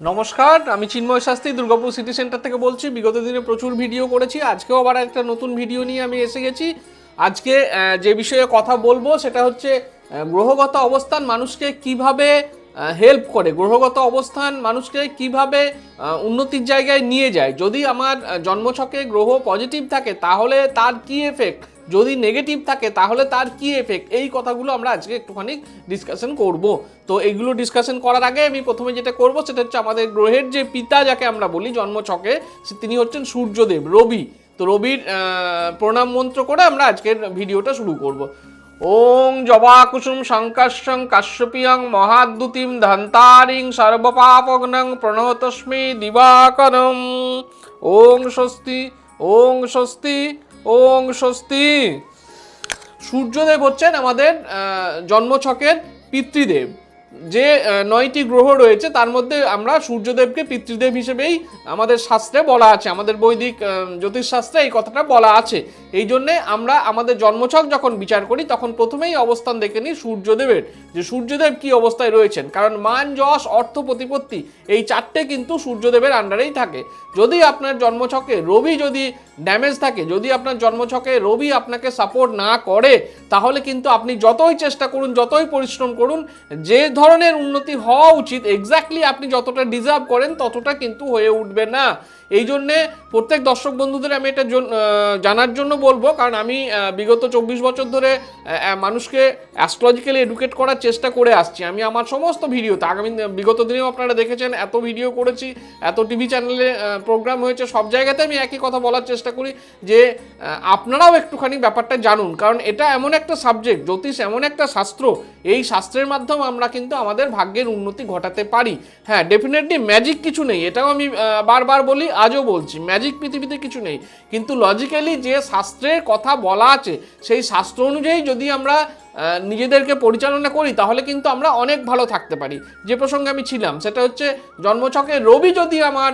নমস্কার, আমি Chinmoy Shastri, Durgapur city centre থেকে বলছি, বিগত দিনে প্রচুর ভিডিও করেছি, আজকেও আবার একটা নতুন ভিডিও নিয়ে আমি এসে গেছি। আজকে যে বিষয়ে কথা বলব সেটা হচ্ছে গ্রহগত অবস্থান, মানুষকে কীভাবে হেল্প করে। গ্রহগত অবস্থান, মানুষকে কীভাবে উন্নতির জায়গায় নিয়ে যায়। যদি আমার জন্মছকে গ্রহ পজিটিভ থাকে, তাহলে তার কি এফেক্ট যদি নেগেটিভ থাকে, তাহলে তার কি এফেক্ট এই কথাগুলো আমরা আজকে একটুখানি ডিসকাশন করব। তো এইগুলো ডিসকাশন করার আগে আমি প্রথমে যেটা করব, সেটা হচ্ছে আমাদের গ্রহের যে পিতা যাকে আমরা বলি, জন্মছকে তিনি হচ্ছেন সূর্যদেব, রবি। তো রবির প্রণাম মন্ত্র করে আমরা আজকের ভিডিওটা শুরু করব। ওং জবা কুসুম শঙ্কর্ষং কাশ্যপিয়ং মহাদ্যুতিম ধন্তারিং সর্বপাপগ্নং প্রণতস্মি দিবাকরম। ওং স্বস্তি ওং স্বস্তি। ওং স্বস্তি। সূর্যদেব হচ্ছেন আমাদের জন্মছকের পিতৃদেব। যে নয়টি গ্রহ রয়েছে, তার মধ্যে আমরা সূর্যদেবকে পিতৃদেব হিসেবেই আমাদের শাস্ত্রে বলা আছে, আমাদের বৈদিক জ্যোতিষশাস্ত্রে এই কথাটা বলা আছে। এই জন্যে আমরা আমাদের জন্মছক যখন বিচার করি, তখন প্রথমেই অবস্থান দেখে নিই সূর্যদেবের। যে, সূর্যদেব কি অবস্থায় রয়েছেন? কারণ মান, যশ, অর্থ, প্রতিপত্তি, এই চারটে কিন্তু সূর্যদেবের আন্ডারেই থাকে। যদি আপনার জন্মছকে রবি যদি ড্যামেজ থাকে, যদি আপনার জন্মছকে রবি আপনাকে সাপোর্ট না করে, তাহলে কিন্তু আপনি যতই চেষ্টা করুন, যতই পরিশ্রম করুন, যে ধরনের উন্নতি হওয়া উচিত। এক্স্যাক্টলি আপনি যতটা ডিজার্ভ করেন ততটা কিন্তু হয়ে উঠবে না। এই জন্যে প্রত্যেক দর্শক বন্ধুদের আমি এটা জন- জানার জন্য বলব, কারণ আমি বিগত চব্বিশ বছর ধরে মানুষকে অ্যাস্ট্রোলজিক্যালি এডুকেট করার চেষ্টা করে আসছি। আমি আমার সমস্ত ভিডিওতে আগামী বিগত দিনেও আপনারা দেখেছেন, এত ভিডিও করেছি, এত টিভি চ্যানেলে প্রোগ্রাম হয়েছে, সব জায়গাতে আমি একই কথা বলার চেষ্টা করি যে আপনারাও একটুখানি ব্যাপারটা জানুন, কারণ এটা এমন একটা সাবজেক্ট জ্যোতিষ এমন একটা শাস্ত্র, এই শাস্ত্রের মাধ্যমে আমরা কিন্তু আমাদের ভাগ্যের উন্নতি ঘটাতে পারি। হ্যাঁ ডেফিনেটলি ম্যাজিক কিছু নেই, এটাও আমি বারবার বলি আজও বলছি ম্যাজিক পৃথিবীতে কিছু নেই। কিন্তু লজিক্যালি যে শাস্ত্রের কথা বলা আছে, সেই শাস্ত্র অনুযায়ী যদি আমরা নিজেদেরকে পরিচালনা করি, তাহলে কিন্তু আমরা অনেক ভালো থাকতে পারি। যে প্রসঙ্গে আমি ছিলাম, সেটা হচ্ছে জন্মছকে রবি যদি আমার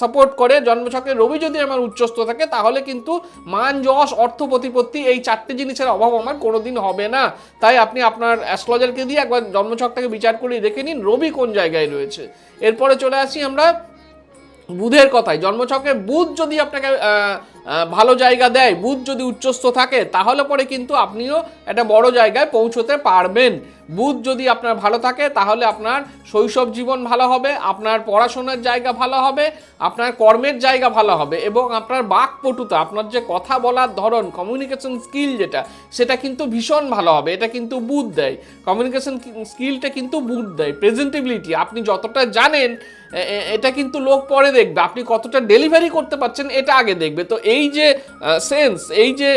সাপোর্ট করে, জন্মছকে রবি যদি আমার উচ্চস্থ থাকে, তাহলে কিন্তু মান, যশ, অর্থ, প্রতিপত্তি এই চারটে জিনিসের অভাব আমার কোনোদিন হবে না। তাই আপনি আপনার অ্যাস্ট্রোলজারকে দিয়ে একবার জন্মছকটাকে বিচার করে দেখে নিন, রবি কোন জায়গায় রয়েছে। এরপরে চলে আসি আমরা বুধের কথায় জন্মছকে বুধ যদি আপনাকে ভালো জায়গা দেয় বুধ যদি উচ্চস্থ থাকে, তাহলে পরে কিন্তু আপনিও একটা বড় জায়গায় পৌঁছতে পারবেন। বুধ যদি আপনার ভালো থাকে, তাহলে আপনার শৈশব জীবন ভালো হবে, আপনার পড়াশোনার জায়গা ভালো হবে, আপনার কর্মের জায়গা ভালো হবে এবং আপনার বাকপটুতা, আপনার যে কথা বলার ধরন কমিউনিকেশন স্কিল যেটা, সেটা কিন্তু ভীষণ ভালো হবে, এটা কিন্তু বুধ দেয়। কমিউনিকেশন স্কিলটা কিন্তু বুধ দেয় প্রেজেন্টেবিলিটি আপনি যতটা জানেন এটা কিন্তু লোক পরে দেখবে, আপনি কতটা ডেলিভারি করতে পারছেন, এটা আগে দেখবে। তো এই যে সেন্স এই যে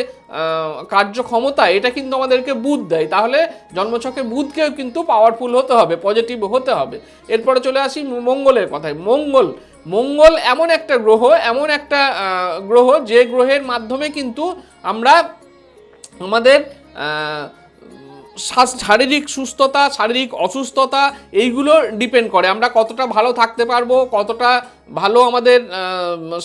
কার্যক্ষমতা, এটা কিন্তু আমাদেরকে বুধ দেয়। তাহলে জন্মছকে বুধকেও কিন্তু পাওয়ারফুল হতে হবে পজিটিভ হতে হবে। এরপরে চলে আসি মঙ্গলের কথায়। মঙ্গল মঙ্গল এমন একটা গ্রহ, এমন একটা গ্রহ যে গ্রহের মাধ্যমে কিন্তু আমরা আমাদের শারীরিক সুস্থতা, শারীরিক অসুস্থতা, এইগুলো ডিপেন্ড করে। আমরা কতটা ভালো থাকতে পারব, কতটা ভালো আমাদের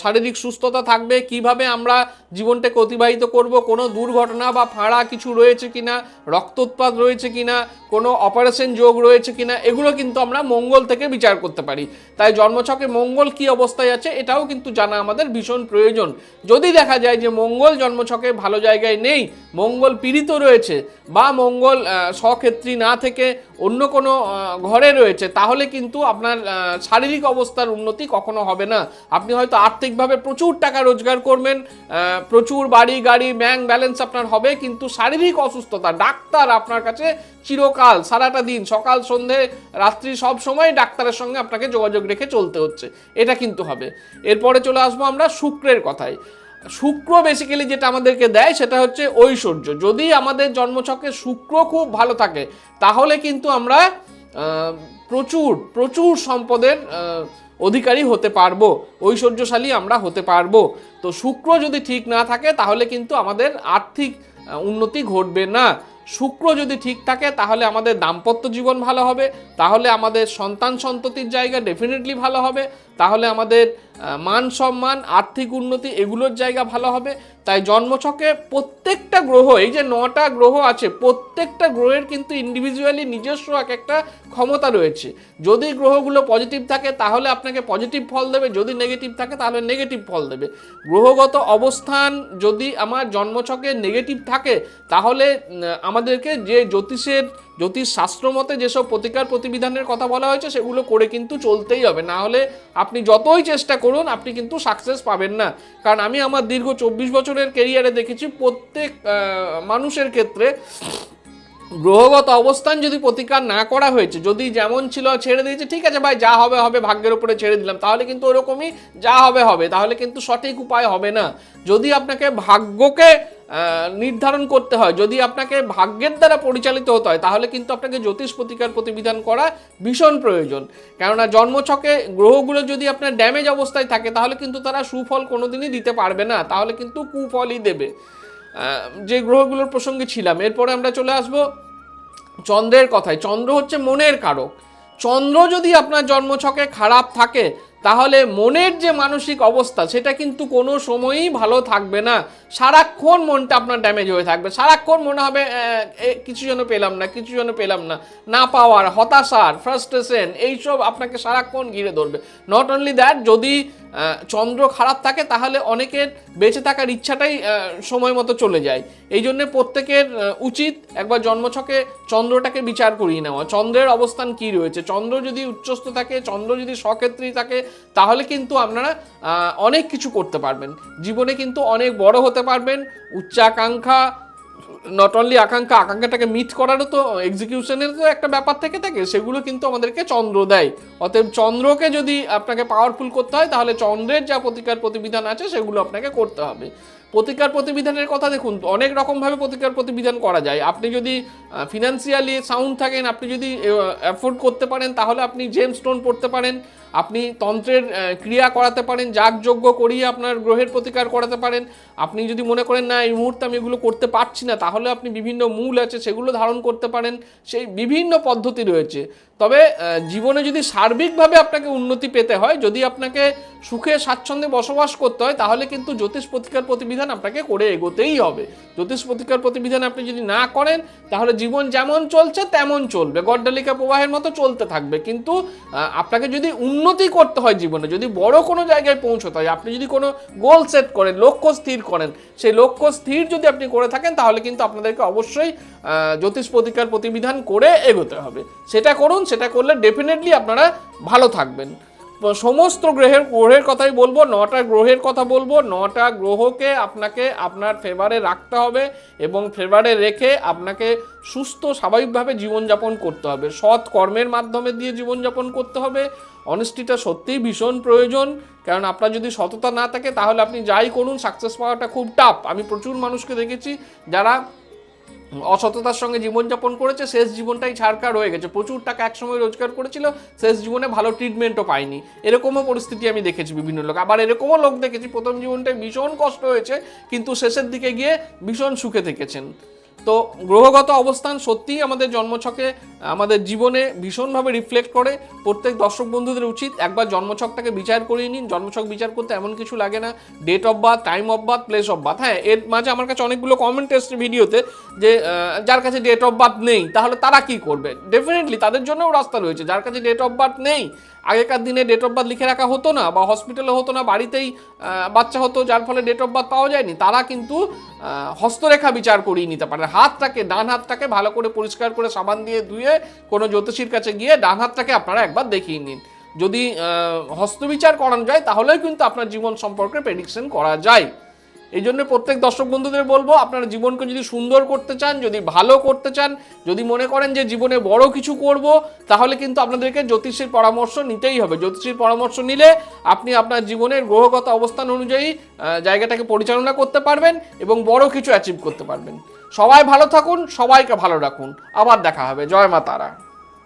শারীরিক সুস্থতা থাকবে, কীভাবে আমরা জীবনটাকে অতিবাহিত করব, কোনো দুর্ঘটনা বা ফাঁড়া কিছু রয়েছে কিনা, রক্তোৎপাত রয়েছে কিনা, কোনো অপারেশন যোগ রয়েছে কিনা, এগুলো কিন্তু আমরা মঙ্গল থেকে বিচার করতে পারি। তাই জন্মছকে মঙ্গল কি অবস্থায় আছে, এটাও কিন্তু জানা আমাদের ভীষণ প্রয়োজন। যদি দেখা যায় যে মঙ্গল জন্মছকে ভালো জায়গায় নেই, মঙ্গল পীড়িত রয়েছে, বা মঙ্গল স্বক্ষেত্রী না থেকে অন্য কোনো ঘরে রয়েছে, তাহলে কিন্তু আপনার শারীরিক অবস্থার উন্নতি কখনো হবে না। আপনি হয়তো আর্থিকভাবে প্রচুর টাকা রোজগার করবেন প্রচুর বাড়ি, গাড়ি ব্যাংক ব্যালেন্স আপনার হবে, কিন্তু শারীরিক অসুস্থতা, ডাক্তার আপনার কাছে চিরকাল, সারাটা দিন, সকাল, সন্ধে, রাত্রি, সব সময় ডাক্তারের সঙ্গে আপনাকে যোগাযোগ রেখে চলতে হচ্ছে। এটা কিন্তু হবে। এরপরে চলে আসব আমরা শুক্রের কথায়। শুক্র বেসিক্যালি যেটা আমাদেরকে দেয়, সেটা হচ্ছে ঐশ্বর্য। যদি আমাদের জন্মছকে শুক্র খুব ভালো থাকে, তাহলে কিন্তু আমরা প্রচুর প্রচুর সম্পদের অধিকারী হতে পারব, ঐশ্বর্যশালী আমরা হতে পারব। তো শুক্র যদি ঠিক না থাকে, তাহলে কিন্তু আমাদের আর্থিক উন্নতি ঘটবে না। শুক্র যদি ঠিক থাকে তাহলে আমাদের দাম্পত্য জীবন ভালো হবে তাহলে আমাদের সন্তান সন্ততির জায়গা ডেফিনেটলি ভালো হবে তাহলে আমাদের মান সম্মান আর্থিক উন্নতি এগুলোর জায়গা ভালো হবে। তাই জন্মছকে প্রত্যেকটা গ্রহ এই যে নটা গ্রহ আছে প্রত্যেকটা গ্রহের কিন্তু ইন্ডিভিজুয়ালি নিজস্ব এক একটা ক্ষমতা রয়েছে। যদি গ্রহগুলো পজিটিভ থাকে তাহলে আপনাকে পজিটিভ ফল দেবে যদি নেগেটিভ থাকে তাহলে নেগেটিভ ফল দেবে। গ্রহগত অবস্থান যদি আমার জন্মছকে নেগেটিভ থাকে তাহলে উম, আমাদেরকে যে জ্যোতিষের জ্যোতিষ শাস্ত্র মতে যেসব প্রতিকার প্রতিবিধানের কথা বলা হয়েছে, সেগুলো করে কিন্তু চলতেই হবে। না হলে আপনি যতই চেষ্টা করুন, আপনি কিন্তু সাকসেস পাবেন না। কারণ আমি আমার দীর্ঘ চব্বিশ বছরের কেরিয়ারে দেখেছি, প্রত্যেক মানুষের ক্ষেত্রে গ্রহগত অবস্থান যদি প্রতিকার না করা হয়েছে, যদি যেমন ছিল ছেড়ে দিয়েছে, ঠিক আছে ভাই, যা হবে হবে, ভাগ্যের উপরে ছেড়ে দিলাম। তাহলে কিন্তু ওরকমই যা হবে হবে। তাহলে কিন্তু সঠিক উপায় হবে না। যদি আপনাকে ভাগ্যকে নির্ধারণ করতে হয়। যদি আপনাকে ভাগ্যের দ্বারা পরিচালিত হতে হয়, তাহলে কিন্তু আপনাকে জ্যোতিষ প্রতিকার প্রতিবিধান করা ভীষণ প্রয়োজন। কেননা জন্মছকে গ্রহগুলো যদি আপনার ড্যামেজ অবস্থায় থাকে, তাহলে কিন্তু তারা সুফল কোনোদিনই দিতে পারবে না। তাহলে কিন্তু কুফলই দেবে। যে গ্রহগুলোর প্রসঙ্গে ছিলাম, এরপরে আমরা চলে আসব চন্দ্রের কথায়। চন্দ্র হচ্ছে মনের কারক। চন্দ্র যদি আপনার জন্মছকে খারাপ থাকে তাহলে মনের যে মানসিক অবস্থা, সেটা কিন্তু কোনো সময়ই ভালো থাকবে না। সারাক্ষণ মনটা আপনার ড্যামেজ হয়ে থাকবে। সারাক্ষণ মনে হবে কিছু যেন পেলাম না, কিছু যেন পেলাম না। না পাওয়ার, হতাশার ফ্রাস্ট্রেশন এইসব আপনাকে সারাক্ষণ ঘিরে ধরবে। নট অনলি দ্যাট যদি চন্দ্র খারাপ থাকে, তাহলে অনেকের বেঁচে থাকার ইচ্ছাটাই সময় মতো চলে যায়। এই জন্যে প্রত্যেকের উচিত একবার জন্মছকে চন্দ্রটাকে বিচার করিয়ে নেওয়া। চন্দ্রের অবস্থান কি রয়েছে? চন্দ্র যদি উচ্চস্থ থাকে, চন্দ্র যদি সক্ষেত্রী থাকে তাহলে কিন্তু আপনারা অনেক কিছু করতে পারবেন। জীবনে কিন্তু অনেক বড় হতে পারবেন। উচ্চাকাঙ্ক্ষা নট অনলি আকাঙ্ক্ষা, আকাঙ্ক্ষাটাকে মিট করারও তো এক্সিকিউশনের তো একটা ব্যাপার থেকে থাকে। সেগুলো কিন্তু আমাদেরকে চন্দ্র দেয়। অতএব চন্দ্রকে যদি আপনাকে পাওয়ারফুল করতে হয়, তাহলে চন্দ্রের যা প্রতিকার প্রতিবিধান আছে, সেগুলো আপনাকে করতে হবে। প্রতিকার প্রতিবিধানের কথা দেখুন, অনেক রকমভাবে প্রতিকার প্রতিবিধান করা যায়। আপনি যদি ফিনান্সিয়ালি সাউন্ড থাকেন, আপনি যদি অ্যাফোর্ড করতে পারেন, তাহলে আপনি জেম স্টোন পড়তে পারেন। আপনি তন্ত্রের ক্রিয়া করাতে পারেন, যাগযজ্ঞ করিয়ে আপনার গ্রহের প্রতিকার করাতে পারেন। আপনি যদি মনে করেন, না, এই মুহূর্তে আমি এগুলো করতে পারছি না, তাহলে আপনি বিভিন্ন মূল আছে, সেগুলো ধারণ করতে পারেন। সেই বিভিন্ন পদ্ধতি রয়েছে। তবে জীবনে যদি সার্বিকভাবে আপনাকে উন্নতি পেতে হয়, যদি আপনাকে সুখে, স্বাচ্ছন্দ্যে বসবাস করতে হয়, তাহলে কিন্তু জ্যোতিষ প্রতিকার প্রতিবিধান আপনাকে করে এগোতেই হবে। জ্যোতিষ প্রতিকার প্রতিবিধান আপনি যদি না করেন, তাহলে জীবন যেমন চলছে, তেমন চলবে। গড্ডালিকা প্রবাহের মতো চলতে থাকবে। কিন্তু আপনাকে যদি উন্নতি করতে হয় জীবনে। যদি বড় কোনো জায়গায় পৌঁছতে হয়, আপনি যদি কোনো গোল সেট করেন, লক্ষ্য স্থির করেন, সেই লক্ষ্য স্থির যদি আপনি করে থাকেন, তাহলে কিন্তু আপনাদেরকে অবশ্যই জ্যোতিষ প্রতিকার প্রতিবিধান করে এগোতে হবে। সেটা করুন, সেটা করলে ডেফিনেটলি আপনারা ভালো থাকবেন। সমস্ত গ্রহের গ্রহের কথাই বলব, নটা গ্রহের কথা বলব, নটা গ্রহকে আপনাকে আপনার ফেভারে রাখতে হবে এবং ফেভারে রেখে আপনাকে সুস্থ, স্বাভাবিকভাবে জীবনযাপন করতে হবে। সৎ কর্মের মাধ্যমে দিয়ে জীবনযাপন করতে হবে। অনেস্টিটা সত্যিই ভীষণ প্রয়োজন, কারণ আপনার যদি সততা না থাকে, তাহলে আপনি যাই করুন সাকসেস পাওয়াটা খুব টাফ আমি প্রচুর মানুষকে দেখেছি যারা অসততার সঙ্গে জীবনযাপন করেছে, শেষ জীবনটাই ছাড়কার হয়ে গেছে। প্রচুর টাকা একসময় রোজগার করেছিল, শেষ জীবনে ভালো ট্রিটমেন্টও পায়নি। এরকমও পরিস্থিতি আমি দেখেছি বিভিন্ন লোক। আবার এরকমও লোক দেখেছি, প্রথম জীবনটায় ভীষণ কষ্ট হয়েছে, কিন্তু শেষের দিকে গিয়ে ভীষণ সুখে থেকেছেন। তো গ্রহগত অবস্থান সত্যিই আমাদের জন্মছকে, আমাদের জীবনে ভীষণভাবে রিফ্লেক্ট করে। প্রত্যেক দর্শক বন্ধুদের উচিত একবার জন্মছকটাকে বিচার করিয়ে নিন। জন্মছক বিচার করতে এমন কিছু লাগে না। Date of birth time of birth place of birth হ্যাঁ এর মাঝে আমার কাছে অনেকগুলো কমেন্ট এসছে ভিডিওতে যে যার কাছে ডেট অফ বার্থ নেই, তাহলে তারা কি করবে? ডেফিনেটলি তাদের জন্যও রাস্তা রয়েছে। যার কাছে ডেট অফ বার্থ নেই আগেকার দিনে ডেট অফ বার্থ লিখে রাখা হতো না বা হসপিটালে হতো না, বাড়িতেই বাচ্চা হতো যার ফলে ডেট অফ বার্থ পাওয়া যায়নি, তারা কিন্তু হস্তরেখা বিচার করিয়ে নিতে পারে। হাতটাকে, ডান হাতটাকে ভালো করে পরিষ্কার করে সাবান দিয়ে ধুয়ে কোনো জ্যোতিষীর কাছে গিয়ে ডান হাতটাকে আপনারা একবার দেখিয়ে নিন। যদি হস্তবিচার করানো যায়, তাহলেও কিন্তু আপনার জীবন সম্পর্কে প্রেডিকশন করা যায়। এই জন্য প্রত্যেক দর্শক বন্ধুদের বলব, আপনারা জীবনকে যদি সুন্দর করতে চান, যদি ভালো করতে চান, যদি মনে করেন যে জীবনে বড় কিছু করব, তাহলে কিন্তু আপনাদেরকে জ্যোতিষীর পরামর্শ নিতেই হবে। জ্যোতিষীর পরামর্শ নিলে আপনি আপনার জীবনের গ্রহগত অবস্থান অনুযায়ী জায়গাটাকে পরিচালনা করতে পারবেন এবং বড় কিছু অ্যাচিভ করতে পারবেন। সবাই ভালো থাকুন, সবাইকে ভালো রাখুন। আবার দেখা হবে। জয় মা তারা।